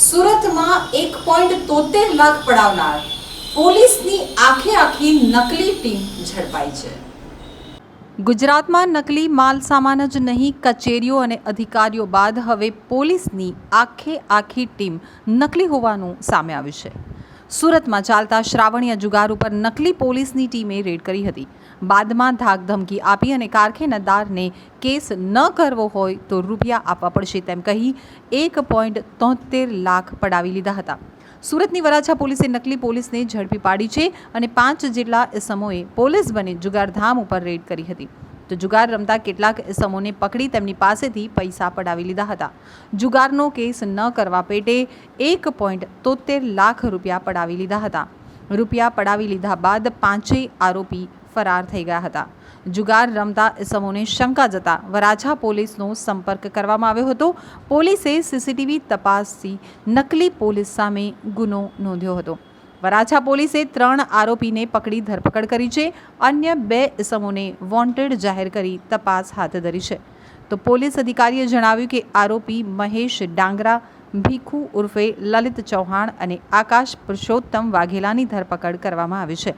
સુરતમાં એક પોઈન્ટ તોતેર લાખ પડાવનાર પોલીસની આખે આખી નકલી ટીમ ઝડપાઈ છે. ગુજરાતમાં નકલી માલ સામાન જ નહીં, કચેરીઓ અને અધિકારીઓ બાદ હવે પોલીસની આખે આખી ટીમ નકલી હોવાનું સામે આવ્યું છે. સુરતમાં ચાલતા શ્રાવણીય જુગાર ઉપર નકલી પોલીસની ટીમે રેડ કરી હતી. બાદમાં ધાક ધમકી આપી અને કારખાનેદારને કેસ ન કરવો હોય તો રૂપિયા આપવા પડશે તેમ કહી એક પોઈન્ટ તોતેર લાખ પડાવી લીધા હતા. સુરતની વરાછા પોલીસે નકલી પોલીસને ઝડપી પાડી છે અને પાંચ જેટલા ઇસમોએ પોલીસ બની જુગારધામ ઉપર રેડ કરી હતી. તો જુગાર રમતા કેટલાક ઇસમોને પકડી તેમની પાસેથી પૈસા પડાવી લીધા હતા. જુગારનો કેસ ન કરવા પેટે એક પોઈન્ટ તોતેર લાખ રૂપિયા પડાવી લીધા હતા. રૂપિયા પડાવી લીધા બાદ પાંચેય આરોપી ફરાર થઈ ગયા હતા. જુગાર રમતા ઇસમોને શંકા જતા વરાછા પોલીસનો સંપર્ક કરવામાં આવ્યો હતો. પોલીસે સીસીટીવી તપાસથી નકલી પોલીસ સામે ગુનો નોંધ્યો હતો. વરાછા પોલીસે ત્રણ આરોપીને પકડી ધરપકડ કરી છે. અન્ય બે ઇસમોને વોન્ટેડ જાહેર કરી તપાસ હાથ ધરી છે. તો પોલીસ અધિકારીએ જણાવ્યું કે આરોપી મહેશ ડાંગરા, ભીખુ ઉર્ફે લલિત ચૌહાણ અને આકાશ પુરુષોત્તમ વાઘેલાની ધરપકડ કરવામાં આવી છે.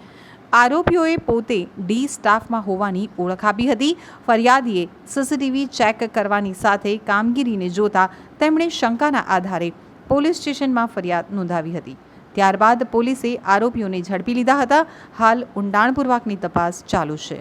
આરોપીઓએ પોતે ડી સ્ટાફમાં હોવાની ઓળખ આપી હતી. ફરિયાદીએ સીસીટીવી ચેક કરવાની સાથે કામગીરીને જોતા તેમણે શંકાના આધારે પોલીસ સ્ટેશનમાં ફરિયાદ નોંધાવી હતી. ત્યારબાદ પોલીસે આરોપીઓને ઝડપી લીધા હતા. હાલ ઊંડાણપૂર્વકની તપાસ ચાલુ છે.